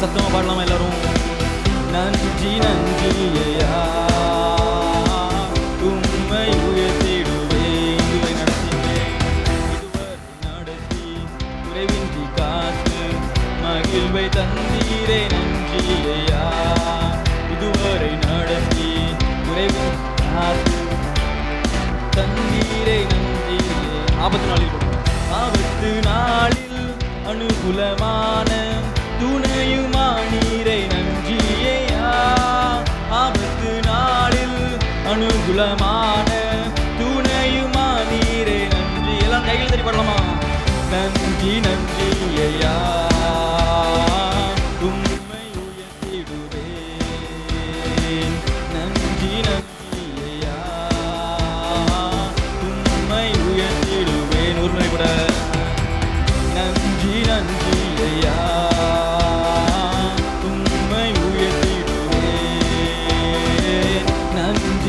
சத்தமாக பாடலாமா எல்லாரும்? நன்றி நன்றி ஐயா உம்மை உயர்த்திடுவேன். இதுவரை நடத்தினேன் இதுவரை நடத்தி குறைவின்றி காத்து மகிழ்வை தந்தீரே நன்றி ஐயா இதுவரை நடத்தி குறைவு காத்து தந்தீரை நன்றீரே ஆபத்து நாளில் ஆபத்து நாளில் அனுகூலமான துணையுமா துணையுமானீரை நன்றியையா ஆபத்து நாளில் அனுகூலமான துணையுமானீரை நன்றி எல்லாம் கையில் தட்டி பாடலாமா நன்றி நன்றி ஐயா உம்மை உயர்த்திடுவேன். நன்றி நன்றி ஐயா உம்மை உயர்த்திடுவேன். ஒரு கூட.